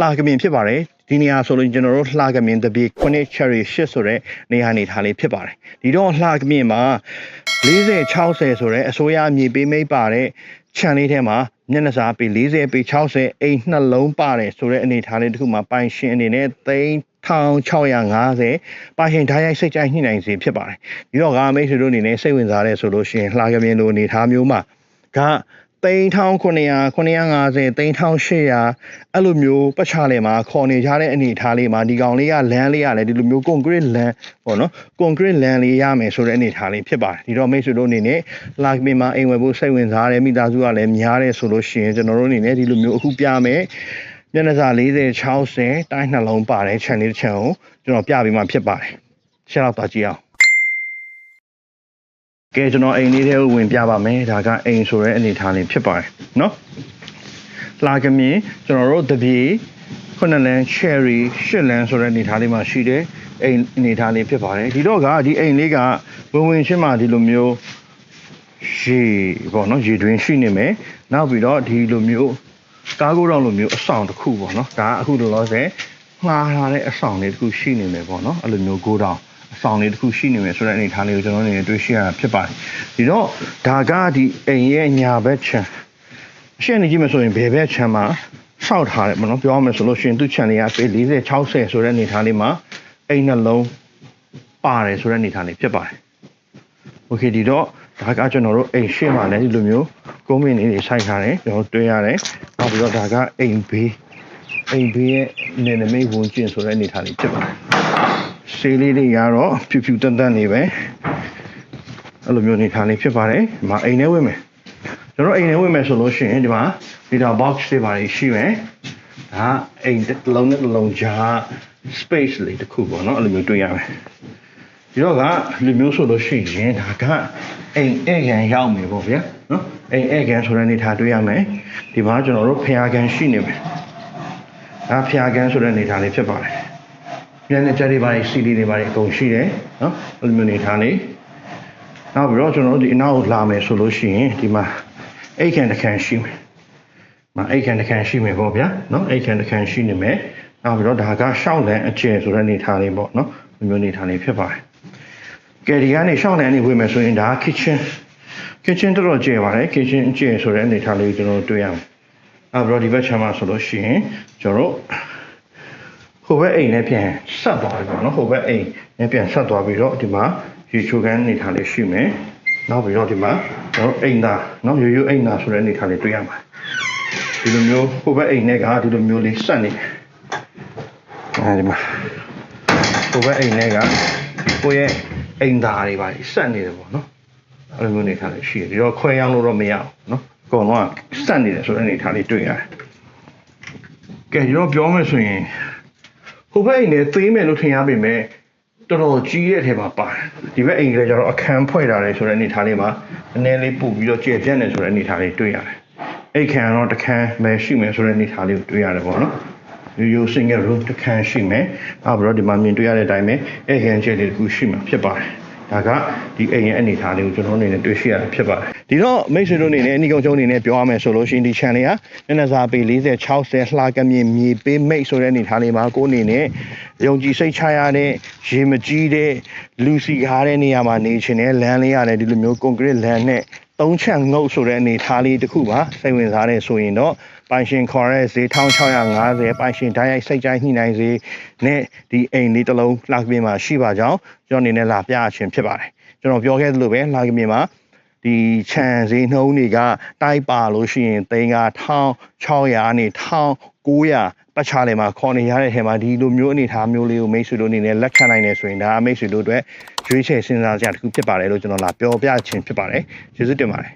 လှကမြင်ဖြစ်ပါတယ်ဒီနေရာဆိုလို့ကျွန်တော်တို့လှကမြင်တပီ9 cherry 8ဆိုတဲ့နေရာနေထားလေးဖြစ်ပါတယ်ဒီတော့လှကမြင်မှာ40 60ဆိုတဲ့အစိုးရမြေပေးမိတ်ပါတဲ့ခြံလေးထဲမှာမျက်နှာစာပေ40ပေ60အိမ်နှလုံးပါတယ်ဆိုတဲ့အနေထားလေးတစ်ခုမှာပိုင်ရှင်အနေနဲ့သိန်း1650ပါရှင်ဓာတ်ရိုက်စိတ်ကြိုက်ညှိနှိုင်းစီဖြစ်ပါတယ်ဒီတော့ကမိတ်ဆွေတို့အနေနဲ့စိတ်ဝင်စားတဲ့ဆိုလို့ရှိရင်လှကမြင်လိုအနေထားမျိုးမှာက သိန်း1900 950သိန်း1800အဲ့လိုမျိုးပတ်ချလေမှာခေါ်နေကြတဲ့အနေအထားလေးမှာဒီကောင်လေးကလမ်းလေးရတယ်ဒီလိုမျိုး concrete လမ်းပေါ့နော် concrete လမ်းလေးရမယ်ဆိုတဲ့အနေအထားလေးဖြစ်ပါတယ်ဒီတော့မိတ်ဆွေတို့အနေနဲ့လာကမင်မှာအိမ်ဝယ်ဖို့စိတ်ဝင်စားတယ်မိသားစုကလည်းများတယ်ဆိုလို့ရှိရင်ကျွန်တော်တို့အနေနဲ့ဒီလိုမျိုးအခုပြမယ်မျက်နှာစာ40 60တိုင်းနှလုံးပါတယ်ခြံလေးတစ်ခြံကိုကျွန်တော်ပြပေးမှဖြစ်ပါတယ်ရှင်းတော့သွားကြည့်အောင် ကဲကျွန်တော်အိမ်လေးထဲကိုဝင်ပြပါမယ်ဒါကအိမ်ဆိုတဲ့အနေအထားလေးဖြစ်ပါတယ်เนาะလာကမြင်ကျွန်တော်တို့တပြေခုနှစ်လန်း cherry ရှစ်လန်းဆိုတဲ့အနေအထားလေးမှာရှိတယ်အိမ်အနေအထားလေးဖြစ်ပါတယ်ဒီတော့ကဒီအိမ်လေးကဝင်ဝင်ချင်းမှဒီလိုမျိုးရေပေါ့နော်ရေတွင်းရှိနေမယ်နောက်ပြီးတော့ဒီလိုမျိုးကားကိုတော့လိုမျိုးအဆောင်တစ်ခုပေါ့နော်ဒါကအခုလောလောဆယ်ငှားထားတဲ့အဆောင်လေးတစ်ခုရှိနေမယ်ပေါ့နော်အဲ့လိုမျိုးကိုတောင်အ ဆောင်လေးတစ်ခုရှိနေမယ်ဆိုတဲ့အနေအထားလေးကိုကျွန်တော်အနေနဲ့တွေ့ရှိရတာဖြစ်ပါတယ်ဒီတော့ဒါကဒီအိမ်ရဲ့ညာဘက်ခြမ်းအရှင်းနေကြည့်မယ်ဆိုရင်ဘယ်ဘက်ခြမ်းမှာဆောက်ထားတယ်ပေါ့နော်ပြောရမယ်ဆိုလို့ရှိရင်သူ့ခြံလေးကပေ40 60ဆိုတဲ့အနေအထားလေးမှာအိမ်နှလုံးပါတယ်ဆိုတဲ့အနေအထားလေးဖြစ်ပါတယ် โอเคဒီတော့ဒါကကျွန်တော်တို့အိမ်ရှေ့မှာလည်းဒီလိုမျိုးကုန်းမင်းလေးတွေဆိုင်ထားတယ်ကျွန်တော်တွေ့ရတယ်နောက်ပြီးတော့ဒါကအိမ်ဘေးအိမ်ဘေးရဲ့နေနမိတ်ဝင်ကျင်ဆိုတဲ့အနေအထားလေးဖြစ်ပါတယ် ဆေးလေးတွေကတော့ဖြူဖြူတန်တန်နေပဲအဲ့လိုမျိုးအနေအထားလေးဖြစ်ပါတယ်ဒီမှာအိမ်ထဲဝင်မယ်ကျွန်တော်အိမ်ထဲဝင်မယ်ဆိုလို့ရှိရင်ဒီမှာ data box တွေပါရှိမယ်ဒါအိမ်တစ်လုံးနဲ့တစ်လုံးကြား space လေးတစ်ခုပေါ့နော်အဲ့လိုမျိုးတွေ့ရမယ်ဒီတော့ကလူမျိုးဆိုလို့ရှိရင်ဒါကအိမ်ဧကန်ရောက်မယ်ပေါ့ဗျာနော်အိမ်ဧကန်ဆိုတဲ့အနေထားတွေ့ရမယ်ဒီမှာကျွန်တော်တို့ဖျာကန်ရှိနေမယ်ဒါဖျာကန်ဆိုတဲ့အနေထားလေးဖြစ်ပါတယ် ပြန်နေကြတွေပါစီဒီတွေပါအကုန်ရှိတယ်နော်အဲ့လိုမျိုးအနေထားလေးနောက်ပြီးတော့ကျွန်တော်တို့ဒီအနောက်ကိုလာမယ်ဆိုလို့ရှိရင်ဒီမှာအိတ်ကန်တစ်ခန်းရှိမယ်မအိတ်ကန်တစ်ခန်းရှိမယ်ပေါ့ဗျာနော်အိတ်ကန်တစ်ခန်းရှိနေမယ်နောက်ပြီးတော့ဒါကရှောင်းလန်အကျယ်ဆိုတဲ့အနေထားလေးပေါ့နော်ဒီမျိုးအနေထားလေးဖြစ်ပါတယ်ကယ်ဒီကနေရှောင်းနေအနေဝင်မယ်ဆိုရင်ဒါ kitchen kitchen တော်တော်ကျယ်ပါတယ် kitchen ကျယ်ဆိုတဲ့အနေထားလေးကိုကျွန်တော်တို့တွေ့ရမယ်။အဲဘရောဒီဘက်ချမ်းမှာဆိုလို့ရှိရင်ကျွန်တော်တို့ ဟိုဘက်အိမ်နဲ့ပြန်ဆက်သွားပြီပေါ့နော်ဟိုဘက်အိမ်နဲ့ပြန်ဆက်သွားပြီးတော့ဒီမှာရေချိုကန်းအနေထားလေးရှိမယ်။နောက်ပြီးတော့ဒီမှာကျွန်တော်တို့အိမ်သားနော်ရိုးရိုးအိမ်သားဆိုတဲ့အနေထားလေးတွေ့ရမှာ။ဒီလိုမျိုးဟိုဘက်အိမ်နဲ့ကဒီလိုမျိုးလေးဆက်နေတယ်။အဲဒီမှာဟိုဘက်အိမ်ထဲကကိုယ့်ရဲ့အိမ်သားတွေပါဆက်နေတယ်ပေါ့နော်အဲ့လိုမျိုးနေထားလေးရှိတယ်ဒီတော့ခွဲရောင်းလို့တော့မရအောင်နော်အကုန်လုံးကဆက်နေတယ်ဆိုတဲ့အနေထားလေးတွေ့ရတယ်ကဲဒီတော့ပြောမယ်ဆိုရင် ဟိုဘက်အိမ်ထဲသေးမယ်လို့ထင်ရပေမဲ့တော်တော်ကြီးတဲ့အထဲမှာပါတယ်ဒီဘက်အိမ်ကလေးကျတော့အခန်းဖွဲ့ထားတယ်ဆိုတဲ့အနေထားလေးမှာနည်းနည်းလေးပို့ပြီးတော့ကျေပြန့်နေဆိုတဲ့အနေထားလေးတွေ့ရတယ်အိတ်ခံကတော့တစ်ခန်းပဲရှိမယ်ဆိုတဲ့အနေထားလေးကိုတွေ့ရတယ်ပေါ့နော်ရိုးရိုး single room တစ်ခန်းရှိမယ်။နောက်ပြီးတော့ဒီမှာမြင်တွေ့ရတဲ့အတိုင်းပဲအဲဟန်ကျဲလေးတစ်ခုရှိမှာဖြစ်ပါတယ်။ ဒါကဒီအိမ်ရဲ့အနေအထားလေးကိုကျွန်တော်အနေနဲ့တွေ့ရှိရတာဖြစ်ပါတယ်။ဒီတော့မိတ်ဆွေတို့အနေနဲ့အနီကုံကျုံအနေနဲ့ပြောရမယ်ဆိုလို့ရှိရင်ဒီ channel ကမျက်နှာစာပေ40 60လှကမြင်မြေပေးမိတ်ဆိုတဲ့အနေအထားလေးမှာကိုယ်အနေနဲ့ယုံကြည်စိတ်ချရတဲ့ရေမကြီးတဲ့လူစီကားတဲ့နေရာမှာနေချင်တဲ့လမ်းလေးရတယ်ဒီလိုမျိုး concrete လမ်းနဲ့ သုံးချက်ငုတ်ဆိုတဲ့အနေအထားလေးတစ်ခုပါစိတ်ဝင်စားတဲ့ဆိုရင်တော့ပိုင်ရှင်ခေါ်တဲ့ဈေး1650ပိုင်ရှင်ဓာတ်ရိုက်စိတ်ကြိုက်ညှိနှိုင်းဈေးနဲ့ဒီအိမ်လေးတစ်လုံးလာကပြင်မှာရှိပါကြောင်းကျွန်တော်အနေနဲ့လာပြခြင်းဖြစ်ပါတယ်ကျွန်တော်ပြောခဲ့သလိုပဲလာကပြင်မှာဒီခြံဈေးနှုန်းတွေကတိုက်ပါလို့ရှိရင်သိန်းက1600နဲ့1900 ပတ်ချားလေမှာခေါ်နေရတဲ့ထဲမှာဒီလိုမျိုးအနေအထားမျိုးလေးကိုမိတ်ဆွေတို့အနေနဲ့လက်ခံနိုင်နေဆိုရင်ဒါမိတ်ဆွေတို့အတွက်ရွေးချယ်စဉ်းစားကြတစ်ခုဖြစ်ပါတယ်လို့ကျွန်တော်လာပြောပြခြင်းဖြစ်ပါတယ်ကျေးဇူးတင်ပါတယ်